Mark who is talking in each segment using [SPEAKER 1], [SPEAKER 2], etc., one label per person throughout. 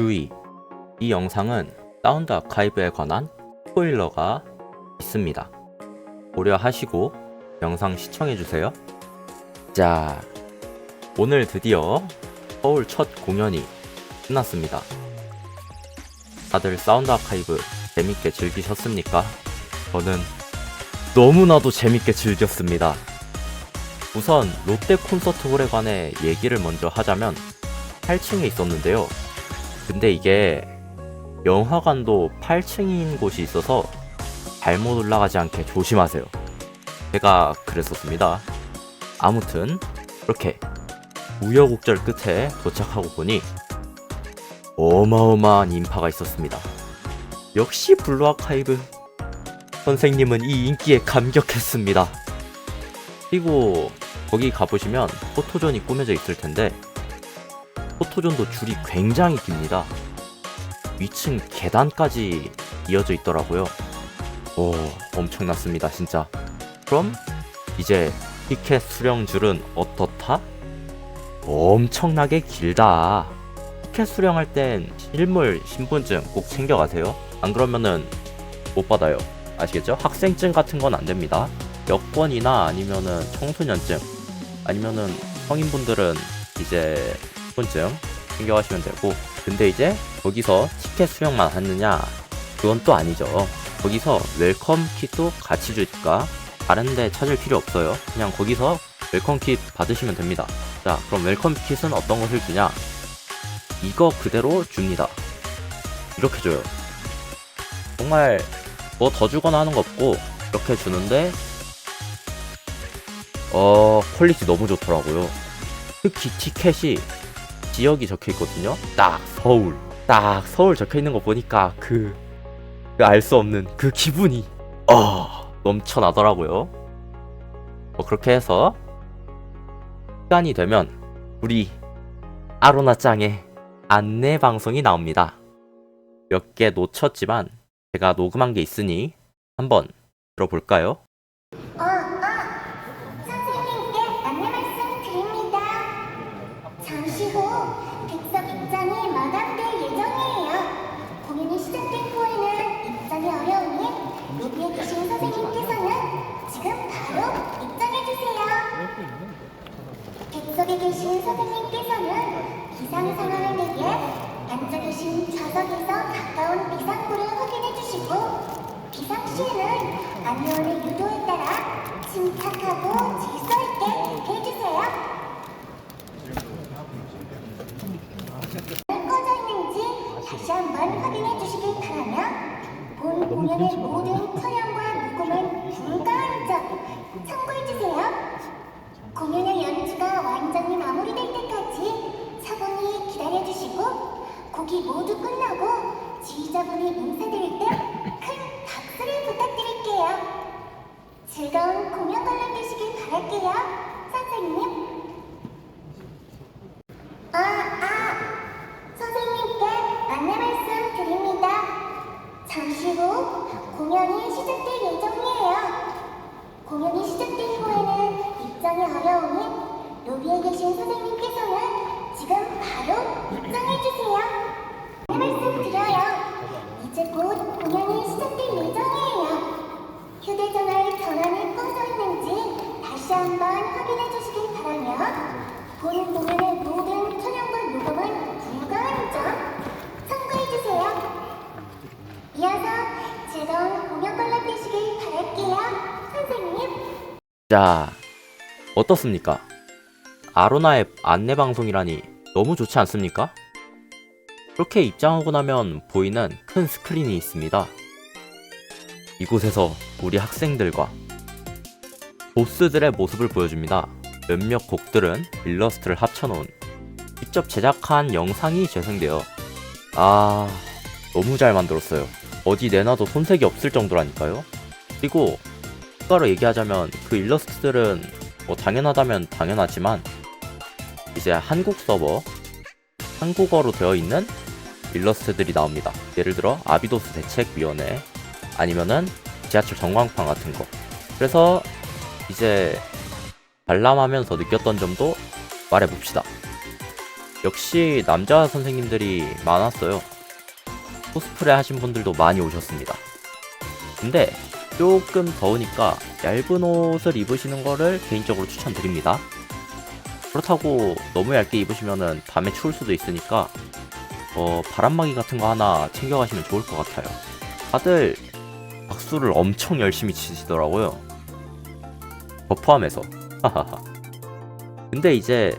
[SPEAKER 1] 주의! 이 영상은 사운드 아카이브에 관한 스포일러가 있습니다. 고려하시고 영상 시청해주세요. 자, 오늘 드디어 서울 첫 공연이 끝났습니다. 다들 사운드 아카이브 재밌게 즐기셨습니까? 저는 너무나도 재밌게 즐겼습니다. 우선 롯데 콘서트홀에 관해 얘기를 먼저 하자면 8층에 있었는데요. 근데 이게 영화관도 8층인 곳이 있어서 잘못 올라가지 않게 조심하세요. 제가 그랬었습니다. 아무튼 그렇게 우여곡절 끝에 도착하고 보니 어마어마한 인파가 있었습니다. 역시 블루 아카이브 선생님은 이 인기에 감격했습니다. 그리고 거기 가보시면 포토존이 꾸며져 있을 텐데 포토존도 줄이 굉장히 깁니다. 위층 계단까지 이어져 있더라고요. 오, 엄청났습니다, 진짜. 그럼 이제 티켓 수령 줄은 어떻다? 엄청나게 길다. 티켓 수령할 땐 실물 신분증 꼭 챙겨가세요. 안 그러면은 못 받아요. 아시겠죠? 학생증 같은 건 안 됩니다. 여권이나 아니면은 청소년증 아니면은 성인분들은 이제 신분증 챙겨가시면 되고. 근데 이제 거기서 티켓 수령만 하느냐? 그건 또 아니죠. 거기서 웰컴 킷도 같이 주니까? 다른 데 찾을 필요 없어요. 그냥 거기서 웰컴 킷 받으시면 됩니다. 자 그럼 웰컴 킷은 어떤 것을 주냐? 이거 그대로 줍니다. 이렇게 줘요. 정말 뭐 더 주거나 하는 거 없고 이렇게 주는데 어 퀄리티 너무 좋더라고요. 특히 티켓이 지역이 적혀 있거든요. 딱 서울. 딱 서울 적혀 있는 거 보니까 그알 수 없는 그 기분이 어 넘쳐나더라고요. 뭐 그렇게 해서 시간이 되면 우리 아로나 짱의 안내 방송이 나옵니다. 몇 개 놓쳤지만 제가 녹음한 게 있으니 한번 들어볼까요?
[SPEAKER 2] 어, 어, 선생님께 안내 말씀 드립니다. 잠시 후 객석 입장이 마감될 예정이에요. 공연이 시작된 후에는 입장이 어려우니 로비에 계신 선생님께서는 지금 바로 입장해주세요. 선생님께서는 기상 상황을 대비해 앉아 계신 좌석에서 가까운 비상구를 확인해 주시고 비상 시에는 안내원의 유도에 따라 침착하고 곡이 모두 끝나고 지휘자분이 인사드릴 때 큰 박수를 부탁드릴게요. 즐거운 공연 관람되시길 바랄게요, 선생님. 아, 아, 선생님께 안내 말씀 드립니다. 잠시 후 공연이 시작될 예정이에요. 공연이 시작된 후에는 입장이 어려우니 로비에 계신 선생님께서는 지금 바로 입장해주세요. 이제 곧 공연이 시작될 예정이에요. 휴대전화의 전원이 꺼져 있는지 다시 한번 확인해 주시길 바라며 본 공연의 모든 촬영과 녹음은 불가한 점 참고해 주세요. 이어서 즐거운 공연 관람 되시길 바랄게요, 선생님.
[SPEAKER 1] 자, 어떻습니까? 아로나의 안내 방송이라니 너무 좋지 않습니까? 그렇게 입장하고 나면 보이는 큰 스크린이 있습니다. 이곳에서 우리 학생들과 보스들의 모습을 보여줍니다. 몇몇 곡들은 일러스트를 합쳐놓은 직접 제작한 영상이 재생되어 아 너무 잘 만들었어요. 어디 내놔도 손색이 없을 정도라니까요. 그리고 추가로 얘기하자면 그 일러스트들은 뭐 당연하다면 당연하지만 이제 한국 서버 한국어로 되어 있는 일러스트들이 나옵니다. 예를 들어 아비도스 대책위원회 아니면은 지하철 전광판 같은 거. 그래서 이제 관람하면서 느꼈던 점도 말해봅시다. 역시 남자 선생님들이 많았어요. 코스프레 하신 분들도 많이 오셨습니다. 근데 조금 더우니까 얇은 옷을 입으시는 거를 개인적으로 추천드립니다. 그렇다고 너무 얇게 입으시면은 밤에 추울 수도 있으니까 어, 바람막이 같은 거 하나 챙겨가시면 좋을 것 같아요. 다들 박수를 엄청 열심히 치시더라고요. 저 포함해서. 근데 이제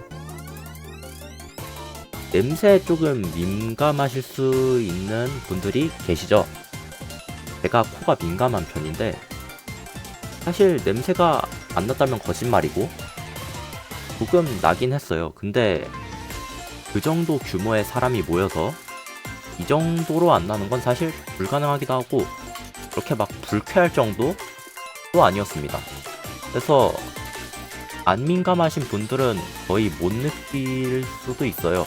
[SPEAKER 1] 냄새에 조금 민감하실 수 있는 분들이 계시죠. 제가 코가 민감한 편인데 사실 냄새가 안 났다면 거짓말이고 조금 나긴 했어요. 근데 그 정도 규모의 사람이 모여서 이 정도로 안 나는 건 사실 불가능하기도 하고 그렇게 막 불쾌할 정도도 아니었습니다. 그래서 안 민감하신 분들은 거의 못 느낄 수도 있어요.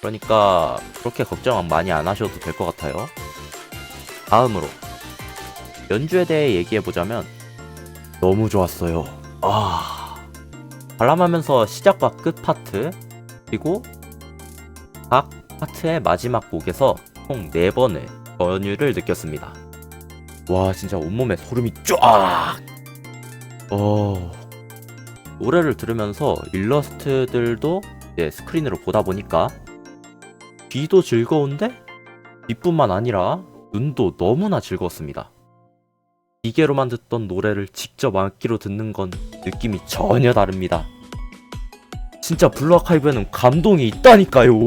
[SPEAKER 1] 그러니까 그렇게 걱정 많이 안 하셔도 될 것 같아요. 다음으로 연주에 대해 얘기해 보자면 너무 좋았어요. 아 관람하면서 시작과 끝 파트 그리고 각 파트의 마지막 곡에서 총 4번의 전율을 느꼈습니다. 와 진짜 온몸에 소름이 쫙! 어... 노래를 들으면서 일러스트들도 이제 스크린으로 보다 보니까 귀도 즐거운데 이뿐만 아니라 눈도 너무나 즐거웠습니다. 기계로만 듣던 노래를 직접 악기로 듣는 건 느낌이 전혀 다릅니다. 진짜 블루아카이브에는 감동이 있다니까요.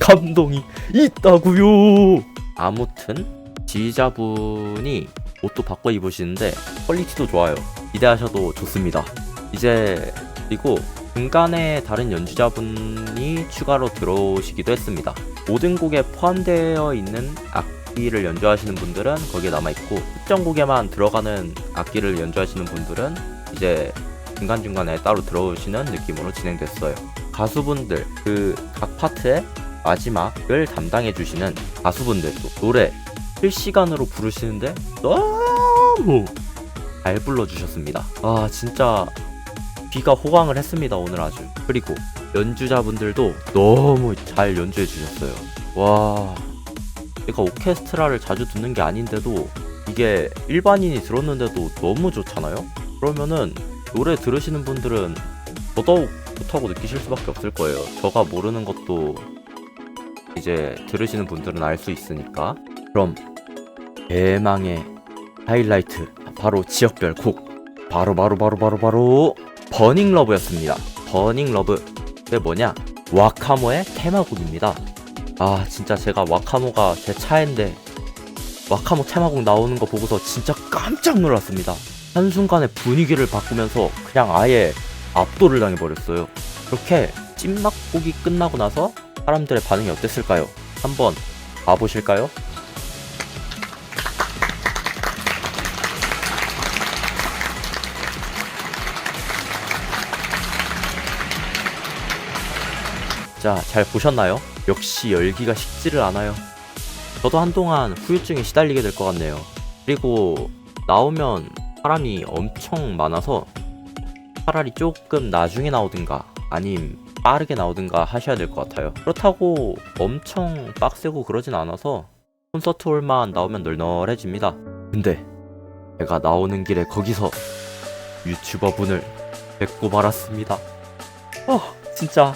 [SPEAKER 1] 감동이 있다고요. 아무튼 지휘자분이 옷도 바꿔 입으시는데 퀄리티도 좋아요. 기대하셔도 좋습니다. 이제 그리고 중간에 다른 연주자분이 추가로 들어오시기도 했습니다. 모든 곡에 포함되어 있는 악기를 연주하시는 분들은 거기에 남아있고 특정 곡에만 들어가는 악기를 연주하시는 분들은 이제 중간중간에 따로 들어오시는 느낌으로 진행됐어요. 가수분들 그 각 파트의 마지막을 담당해 주시는 가수분들도 노래 실시간으로 부르시는데 너무 잘 불러주셨습니다. 아 진짜 귀가 호강을 했습니다 오늘 아주. 그리고 연주자분들도 너무 잘 연주해 주셨어요. 와 제가 오케스트라를 자주 듣는 게 아닌데도 이게 일반인이 들었는데도 너무 좋잖아요. 그러면은 노래 들으시는 분들은 더더욱 좋다고 느끼실 수밖에 없을 거예요. 저가 모르는 것도 이제 들으시는 분들은 알 수 있으니까. 그럼 대망의 하이라이트 바로 지역별 곡 바로 바로 바로 바로 바로 버닝 러브였습니다. 버닝 러브 그게 뭐냐? 와카모의 테마곡입니다. 아 진짜 제가 와카모가 제 차인데 와카모 테마곡 나오는 거 보고서 진짜 깜짝 놀랐습니다. 한순간에 분위기를 바꾸면서 그냥 아예 압도를 당해버렸어요. 그렇게 찐막곡이 끝나고 나서 사람들의 반응이 어땠을까요? 한번 봐보실까요? 자, 잘 보셨나요? 역시 열기가 식지를 않아요. 저도 한동안 후유증에 시달리게 될 것 같네요. 그리고 나오면 사람이 엄청 많아서 차라리 조금 나중에 나오든가 아님 빠르게 나오든가 하셔야 될 것 같아요. 그렇다고 엄청 빡세고 그러진 않아서 콘서트 홀만 나오면 널널해집니다. 근데 제가 나오는 길에 거기서 유튜버 분을 뵙고 말았습니다. 어, 진짜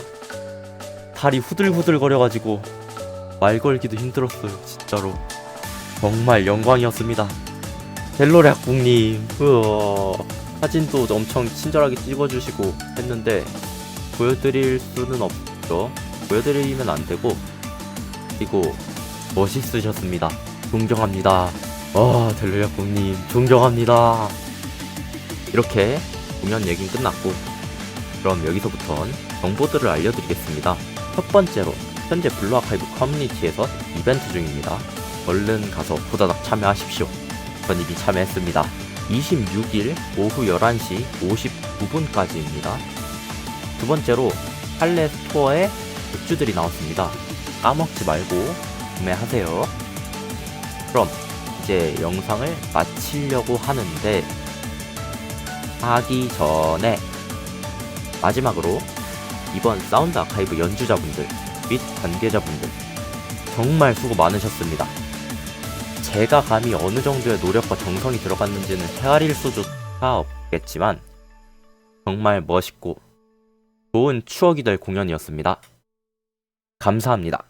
[SPEAKER 1] 다리 후들후들 거려가지고 말 걸기도 힘들었어요, 진짜로. 정말 영광이었습니다. 벨로레 학국님, 으어, 사진도 엄청 친절하게 찍어주시고 했는데 보여드릴 수는 없죠. 보여드리면 안 되고 그리고 멋있으셨습니다. 존경합니다. 와, 델로레 학국님, 존경합니다. 이렇게 공연 얘긴 끝났고 그럼 여기서부턴 정보들을 알려드리겠습니다. 첫 번째로 현재 블루 아카이브 커뮤니티에서 이벤트 중입니다. 얼른 가서 후다닥 참여하십시오. 전 이미 참여했습니다. 26일 오후 11시 59분까지입니다. 두 번째로 할레 스토어에 굿즈들이 나왔습니다. 까먹지 말고 구매하세요. 그럼 이제 영상을 마치려고 하는데 하기 전에 마지막으로 이번 사운드 아카이브 연주자분들 및 관계자분들 정말 수고 많으셨습니다. 제가 감히 어느 정도의 노력과 정성이 들어갔는지는 헤아릴 수조차 없겠지만 정말 멋있고 좋은 추억이 될 공연이었습니다. 감사합니다.